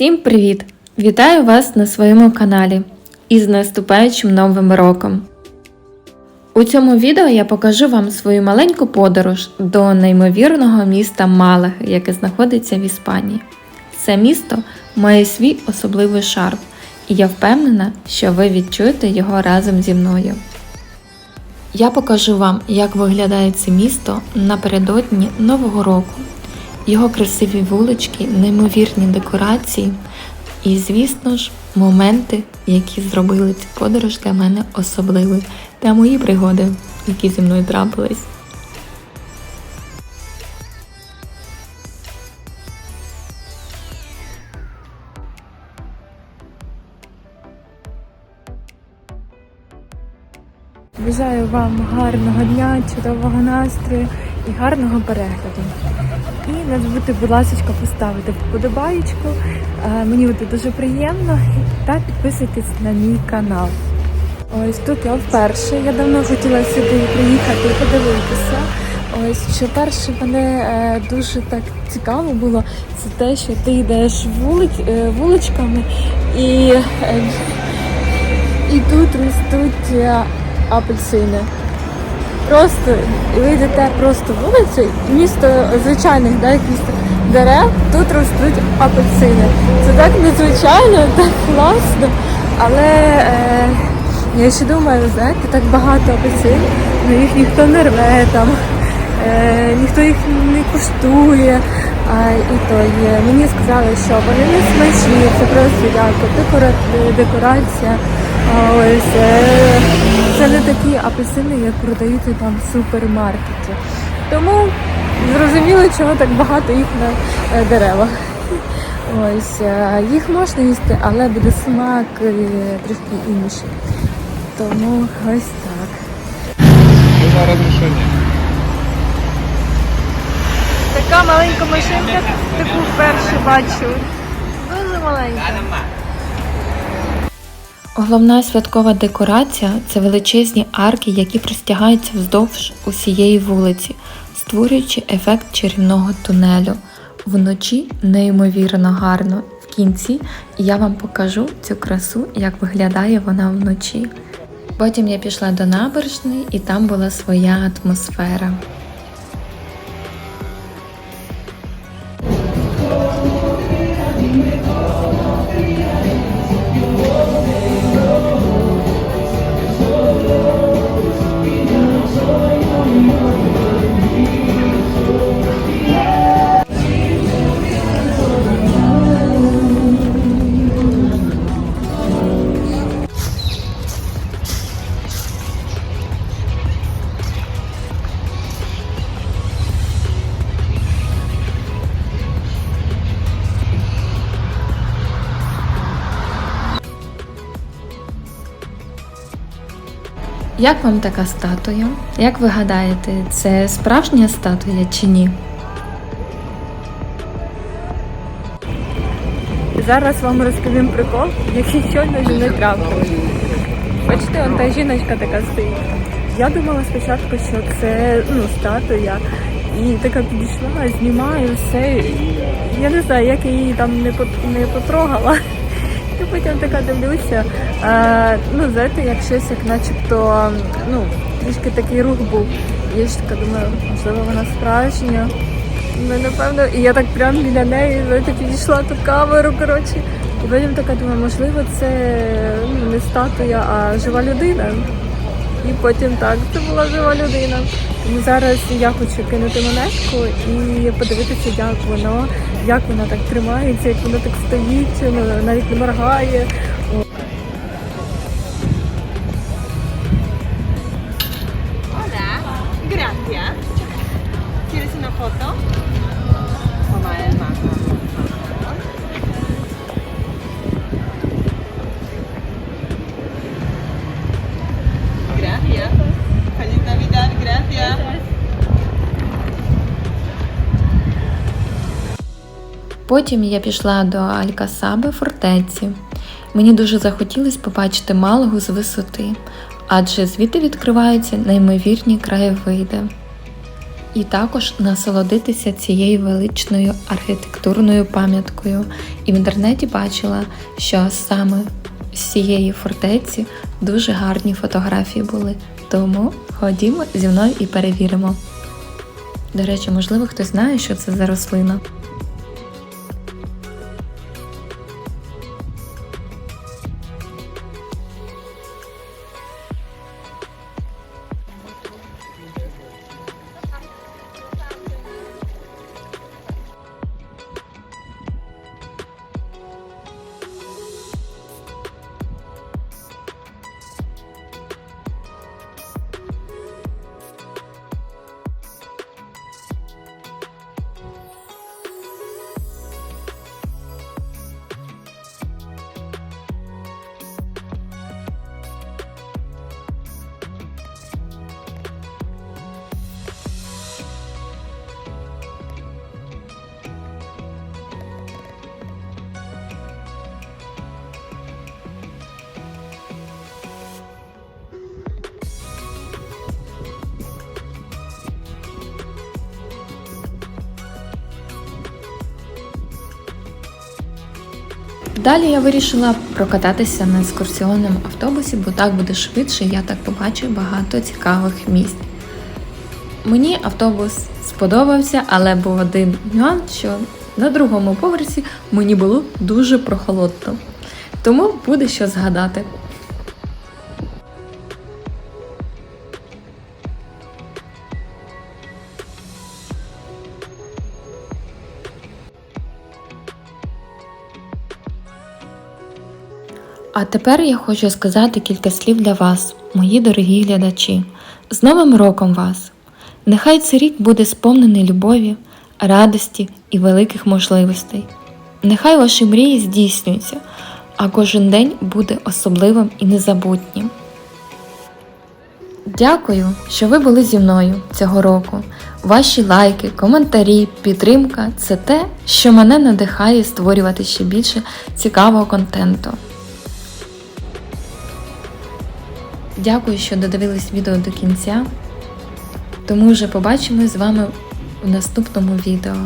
Всім привіт! Вітаю вас на своєму каналі із наступаючим новим роком. У цьому відео я покажу вам свою маленьку подорож до неймовірного міста Малег, яке знаходиться в Іспанії. Це місто має свій особливий шарм, і я впевнена, що ви відчуєте його разом зі мною. Я покажу вам, як виглядає це місто напередодні Нового року, його красиві вулички, неймовірні декорації і, звісно ж, моменти, які зробили цю подорож для мене особливою, та мої пригоди, які зі мною трапились. Бажаю вам гарного дня, чудового настрою і гарного перегляду. І не забудьте, будь ласка, поставити вподобаєчку. Е, Мені буде дуже приємно. Та підписуйтесь на мій канал. Ось тут я вперше. Я давно хотіла сюди приїхати і подивитися. Ось що перше мене е, дуже так цікаво було, це те, що ти йдеш вулиць, е, вуличками і, і тут ростуть апельсини. Просто ви йдете просто вулицею, місто звичайних да, якісь дерев, тут ростуть апельсини. Це так незвичайно, так класно. Але е, я ще думаю, знаєте, так багато апельсинів, але їх ніхто не рве там, е, ніхто їх не куштує. А, і то є. Мені сказали, що вони не смачні, це просто як декора... декорація. Ось е, це не такі апельсини, як продаються там в супермаркеті. Тому зрозуміло, чого так багато їх на е, деревах. Ось е, їх можна їсти, але буде смак е, трішки інший. Тому ось так. Нужно разрешение. Така маленька машинка, таку вперше бачу. Дуже маленька. Головна святкова декорація це величезні арки, які простягаються вздовж усієї вулиці, створюючи ефект чарівного тунелю. Вночі неймовірно гарно. В кінці я вам покажу цю красу, як виглядає вона вночі. Потім я пішла до набережної і там була своя атмосфера. Як вам така статуя? Як ви гадаєте, це справжня статуя чи ні? Зараз вам розповім прикол, який щойно зі мною трапилось. Бачите, вон та жіночка така стоїть. Я думала спочатку, що це ну, статуя. І така підійшла, знімаю все. Я не знаю, як я її там не потрогала. І потім така дивлюся. А, ну, знаєте, як щось, як начебто, ну, трішки такий рух був. Я ж така думаю, можливо, вона справжня. Ну, напевно, і я так прямо біля неї, знаєте, підійшла ту камеру, коротше. І потім така думаю, можливо, це ну, не статуя, а жива людина. І потім так, це була жива людина. Тому зараз я хочу кинути монетку і подивитися, як воно, як вона так тримається, як воно так стоїть, навіть не моргає. Потім я пішла до Алькасаби фортеці. Мені дуже захотілося побачити Малагу з висоти, адже звідти відкриваються неймовірні краєвиди. і також насолодитися цією величною архітектурною пам'яткою. І в інтернеті бачила, що саме з цієї фортеці дуже гарні фотографії були. Тому ходімо зі мною і перевіримо. До речі, можливо, хтось знає, що це за рослина. Далі я вирішила прокататися на екскурсіонному автобусі, бо так буде швидше, я так побачу багато цікавих місць. Мені автобус сподобався, але був один нюанс, що на другому поверсі мені було дуже прохолодно. Тому буде що згадати. А тепер я хочу сказати кілька слів для вас, мої дорогі глядачі. З Новим роком вас! Нехай цей рік буде сповнений любові, радості і великих можливостей. Нехай ваші мрії здійснюються, а кожен день буде особливим і незабутнім. Дякую, що ви були зі мною цього року. Ваші лайки, коментарі, підтримка це те, що мене надихає створювати ще більше цікавого контенту. Дякую, що додивились відео до кінця. Тому вже побачимось з вами в наступному відео.